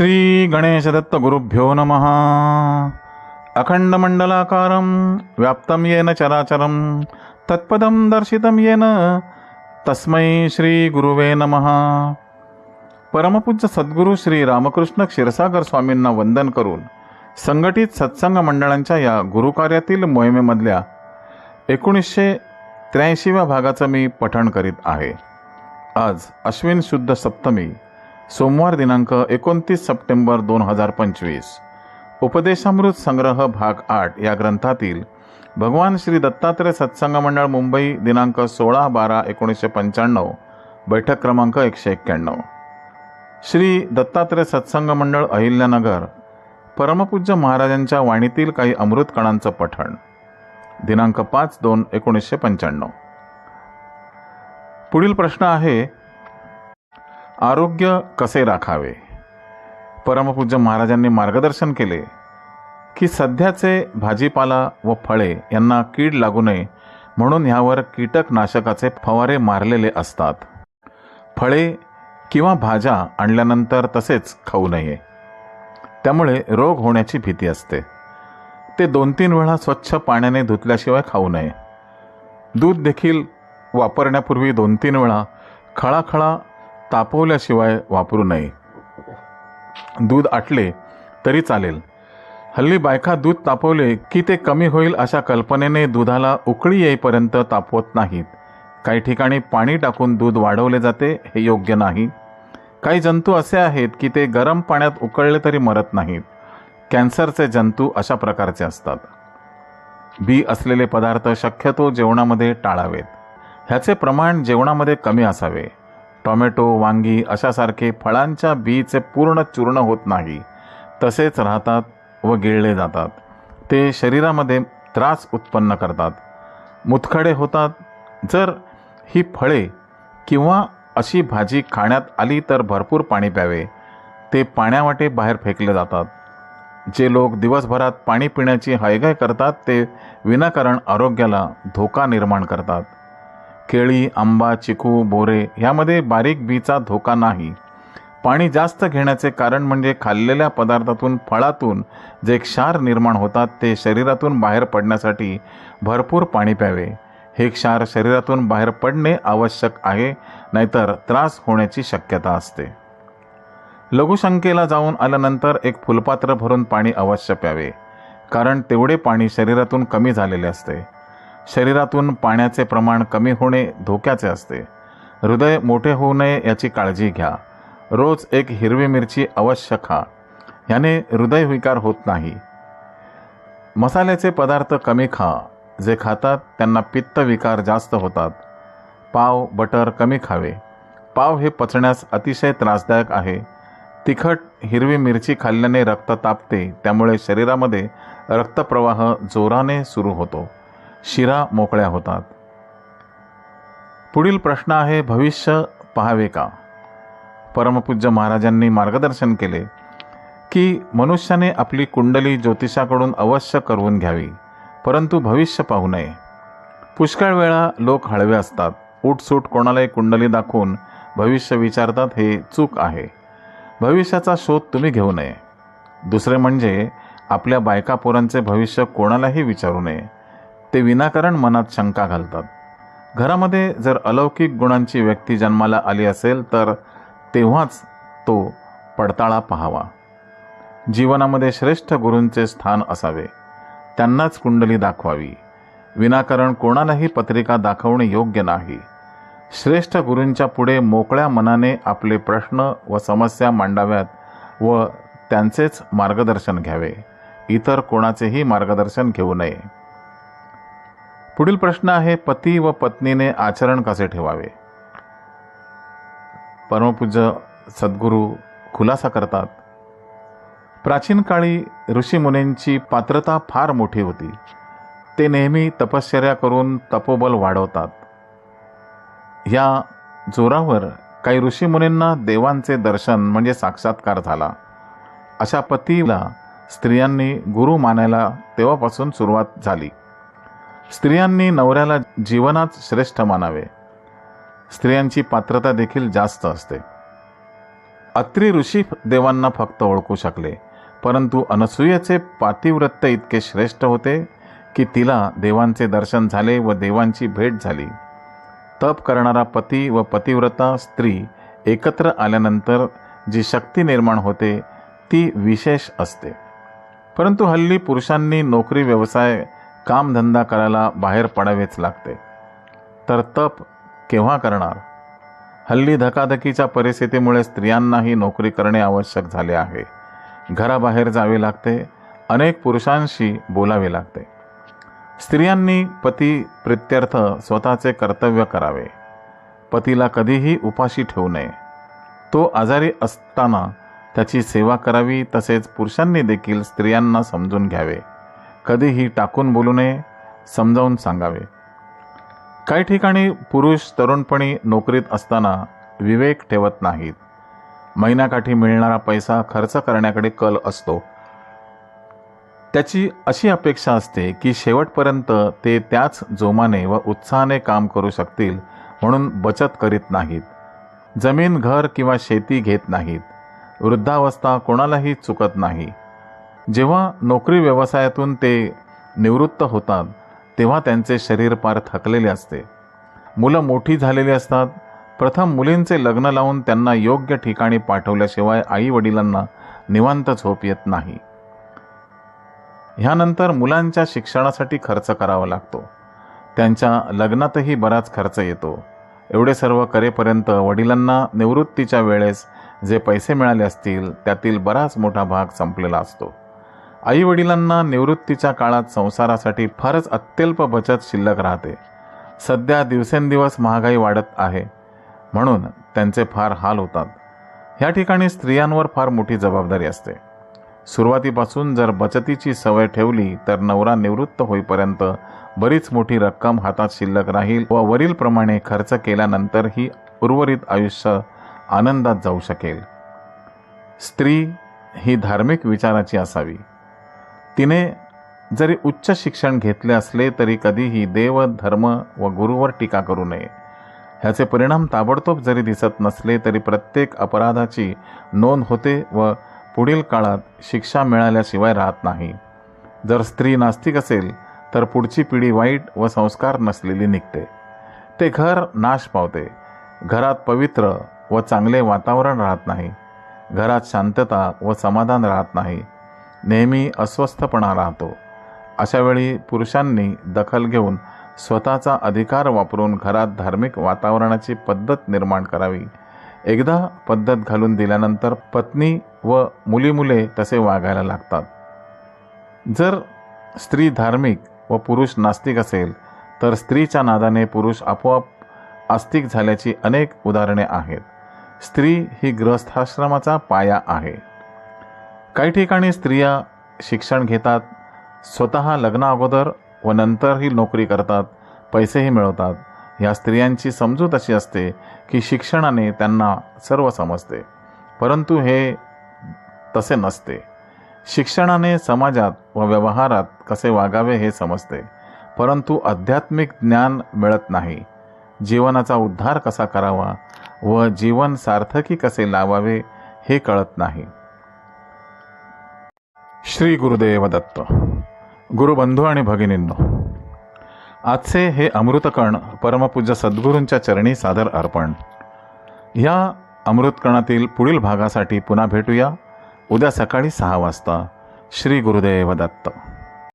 श्री गणेशदत्त गुरुभ्यो नमः। अखंडमंडलाकारं व्याप्तं येन चराचरं तत्पदं दर्शितं येन तस्मै श्री गुरुवे नमः। परमपूज्य सद्गुरू श्री रामकृष्ण क्षीरसागर स्वामींना वंदन करून संघटित सत्संग मंडळांच्या या गुरुकार्यातील मोहिमेमधल्या एकोणीसशे त्र्याऐंशीव्या भागाचं मी पठण करीत आहे. आज अश्विन शुद्ध सप्तमी सोमवार दिनांक एकोणतीस सप्टेंबर दोन हजार पंचवीस. उपदेशामृत संग्रह भाग आठ या ग्रंथातील भगवान श्री दत्तात्रय सत्संग मंडळ मुंबई दिनांक सोळा बारा एकोणीसशे पंच्याण्णव बैठक क्रमांक एकशे एक्क्याण्णव. श्री दत्तात्रय सत्संग मंडळ अहिल्यानगर परमपूज्य महाराजांच्या वाणीतील काही अमृत कणांचं पठण. दिनांक पाच दोन एकोणीसशे पंच्याण्णव. पुढील प्रश्न आहे आरोग्य कसे राखावे? परमपूज्य महाराजांनी मार्गदर्शन केले की सध्याचे भाजीपाला व फळे यांना कीड लागू नये म्हणून ह्यावर कीटकनाशकाचे फवारे मारलेले असतात. फळे किंवा भाज्या आणल्यानंतर तसेच खाऊ नये. त्यामुळे रोग होण्याची भीती असते. ते दोन तीन वेळा स्वच्छ पाण्याने धुतल्याशिवाय खाऊ नये. दूध देखील वापरण्यापूर्वी दोन तीन वेळा खळाखळा तापवल्याशिवाय वापरू नये. दूध आटले तरी चालेल. हल्ली बायका दूध तापवले की ते कमी होईल अशा कल्पनेने दुधाला उकळी येईपर्यंत तापवत नाहीत. काही ठिकाणी पाणी टाकून दूध वाढवले जाते हे योग्य नाही. काही जंतू असे आहेत की ते गरम पाण्यात उकळले तरी मरत नाहीत. कॅन्सरचे जंतू अशा प्रकारचे असतात. बी असलेले पदार्थ शक्यतो जेवणामध्ये टाळावेत. ह्याचे प्रमाण जेवणामध्ये कमी असावे. टोमॅटो वांगी अशासारखे फळांच्या बीचे पूर्ण चूर्ण होत नाही. तसेच राहतात व गिळले जातात. ते शरीरामध्ये त्रास उत्पन्न करतात. मुतखडे होतात. जर ही फळे किंवा अशी भाजी खाण्यात आली तर भरपूर पाणी प्यावे. ते पाण्यावाटे बाहेर फेकले जातात. जे लोक दिवसभरात पाणी पिण्याची हायगाय करतात ते विनाकारण आरोग्याला धोका निर्माण करतात. केळी आंबा चिकू बोरे ह्यामध्ये बारीक बीचा धोका नाही. पाणी जास्त घेण्याचे कारण म्हणजे खाल्लेल्या पदार्थातून फळातून जे क्षार निर्माण होतात ते शरीरातून बाहेर पडण्यासाठी भरपूर पाणी प्यावे. हे क्षार शरीरातून बाहेर पडणे आवश्यक आहे नाहीतर त्रास होण्याची शक्यता असते. लघुशंकेला जाऊन आल्यानंतर एक फुलपात्र भरून पाणी अवश्य प्यावे कारण तेवढे पाणी शरीरातून कमी झालेले असते. शरीरातून पाण्याचे प्रमाण कमी होणे धोक्याचे असते. हृदय मोठे होऊ नये याची काळजी घ्या. रोज एक हिरवी मिरची अवश्य खा. ह्याने हृदयविकार होत नाही. मसाल्याचे पदार्थ कमी खा. जे खातात त्यांना पित्तविकार जास्त होतात. पाव बटर कमी खावे. पाव हे पचण्यास अतिशय त्रासदायक आहे. तिखट हिरवी मिरची खाल्ल्याने रक्त तापते. त्यामुळे शरीरामध्ये रक्तप्रवाह जोराने सुरू होतो. शिरा मोकळ्या होतात. पुढील प्रश्न आहे भविष्य पहावे का? परमपूज्य महाराजांनी मार्गदर्शन केले की मनुष्याने आपली कुंडली ज्योतिषाकडून अवश्य करवून घ्यावी परंतु भविष्य पाहू नये. पुष्कळ वेळा लोक हळवे असतात. उठसूट कोणालाही कुंडली दाखवून भविष्य विचारतात हे चूक आहे. भविष्याचा शोध तुम्ही घेऊ नये. दुसरे म्हणजे आपल्या बायका पोरांचे भविष्य कोणालाही विचारू नये. ते विनाकारण मनात शंका घालतात. घरामध्ये जर अलौकिक गुणांची व्यक्ती जन्माला आली असेल तर तेव्हाच तो पडताळा पाहावा. जीवनामध्ये श्रेष्ठ गुरूंचे स्थान असावे. त्यांनाच कुंडली दाखवावी. विनाकारण कोणालाही पत्रिका दाखवणे योग्य नाही. श्रेष्ठ गुरूंच्या पुढे मोकळ्या मनाने आपले प्रश्न व समस्या मांडाव्यात व त्यांचेच मार्गदर्शन घ्यावे. इतर कोणाचेही मार्गदर्शन घेऊ नये. पुढील प्रश्न आहे पती व पत्नीने आचरण कसे ठेवावे? परमपूज्य सद्गुरू खुलासा करतात प्राचीन काळी ऋषीमुनींची पात्रता फार मोठी होती. ते नेहमी तपश्चर्या करून तपोबल वाढवतात. या जोरावर काही ऋषीमुनींना देवांचे दर्शन म्हणजे साक्षात्कार झाला. अशा पतीला स्त्रियांनी गुरु मानायला तेव्हापासून सुरुवात झाली. स्त्रियांनी नवऱ्याला जीवनात श्रेष्ठ मानावे. स्त्रियांची पात्रता देखील जास्त असते. अत्री ऋषी देवांना फक्त ओळखू शकले परंतु अनसूयेचे पातिव्रत्य इतके श्रेष्ठ होते की तिला देवांचे दर्शन झाले व देवांची भेट झाली. तप करणारा पती व पतिव्रता स्त्री एकत्र आल्यानंतर जी शक्ती निर्माण होते ती विशेष असते. परंतु हल्ली पुरुषांनी नोकरी व्यवसाय कामधंदा करायला बाहेर पडावेच लागते. तर तप केव्हा करणार? हल्ली धकाधकीच्या परिस्थितीमुळे स्त्रियांनाही नोकरी करणे आवश्यक झाले आहे. घराबाहेर जावे लागते. अनेक पुरुषांशी बोलावे लागते. स्त्रियांनी पती प्रित्यर्थ स्वतःचे कर्तव्य करावे. पतीला कधीही उपाशी ठेवू नये. तो आजारी असताना त्याची सेवा करावी तसेच पुरुषांनी देखील स्त्रियांना समजून घ्यावे. कधीही टाकून बोलू नये समजावून सांगावे. काही ठिकाणी पुरुष तरुणपणी नोकरीत असताना विवेक ठेवत नाहीत. महिन्याकाठी मिळणारा पैसा खर्च करण्याकडे कल असतो. त्याची अशी अपेक्षा असते की शेवटपर्यंत ते त्याच जोमाने व उत्साहाने काम करू शकतील म्हणून बचत करीत नाहीत. जमीन घर किंवा शेती घेत नाहीत. वृद्धावस्था कोणालाही चुकत नाही. जेव्हा नोकरी व्यवसायातून ते निवृत्त होतात तेव्हा त्यांचे शरीर पार थकलेले असते. मुलं मोठी झालेली असतात. प्रथम मुलींचे लग्न लावून त्यांना योग्य ठिकाणी पाठवल्याशिवाय आई वडिलांना निवांत झोप येत नाही. ह्यानंतर मुलांच्या शिक्षणासाठी खर्च करावा लागतो. त्यांच्या लग्नातही बराच खर्च येतो. एवढे सर्व करेपर्यंत वडिलांना निवृत्तीच्या वेळेस जे पैसे मिळाले असतील त्यातील बराच मोठा भाग संपलेला असतो. आई वडिलांना निवृत्तीच्या काळात संसारासाठी फारच अत्यल्प बचत शिल्लक राहते. सध्या दिवसेंदिवस महागाई वाढत आहे म्हणून त्यांचे फार हाल होतात. ह्या ठिकाणी स्त्रियांवर फार मोठी जबाबदारी असते. सुरुवातीपासून जर बचतीची सवय ठेवली तर नवरा निवृत्त होईपर्यंत बरीच मोठी रक्कम हातात शिल्लक राहील व वरीलप्रमाणे खर्च केल्यानंतरही उर्वरित आयुष्य आनंदात जाऊ शकेल. स्त्री ही धार्मिक विचाराची असावी. तिने जरी उच्च शिक्षण घेतले असले तरी कधीही देव धर्म व गुरुवर टीका करू नये. ह्याचे परिणाम ताबडतोब जरी दिसत नसले तरी प्रत्येक अपराधाची नोंद होते व पुढील काळात शिक्षा मिळाल्याशिवाय राहत नाही. जर स्त्री नास्तिक असेल तर पुढची पिढी वाईट व संस्कार नसलेली निघते. ते घर नाश पावते. घरात पवित्र व चांगले वातावरण राहत नाही. घरात शांतता व समाधान राहत नाही. नेहमी अस्वस्थपणा राहतो. अशावेळी पुरुषांनी दखल घेऊन स्वतःचा अधिकार वापरून घरात धार्मिक वातावरणाची पद्धत निर्माण करावी. एकदा पद्धत घालून दिल्यानंतर पत्नी व मुली मुले तसे वागायला लागतात. जर स्त्री धार्मिक व पुरुष नास्तिक असेल तर स्त्रीच्या नादाने पुरुष आपोआप आस्तिक झाल्याची अनेक उदाहरणे आहेत. स्त्री ही गृहस्थाश्रमाचा पाया आहे. काही ठिकाणी स्त्रिया शिक्षण घेतात स्वतः लग्ना अगोदर व नंतरही नोकरी करतात पैसेही मिळवतात. या स्त्रियांची समजूत अशी असते की शिक्षणाने त्यांना सर्व समजते. परंतु हे तसे नसते. शिक्षणाने समाजात व व्यवहारात कसे वागावे हे समजते. परंतु आध्यात्मिक ज्ञान मिळत नाही. जीवनाचा उद्धार कसा करावा व जीवन सार्थकी कसे लावावे हे कळत नाही. श्री गुरुदेव दत्त गुरुबंधू आणि भगिनींनो आजचे हे अमृतकण परमपूज्य सद्गुरूंच्या चरणी सादर अर्पण. या अमृतकणातील पुढील भागासाठी पुन्हा भेटूया. उद्या सकाळी सहा वाजता. श्री गुरुदेव दत्त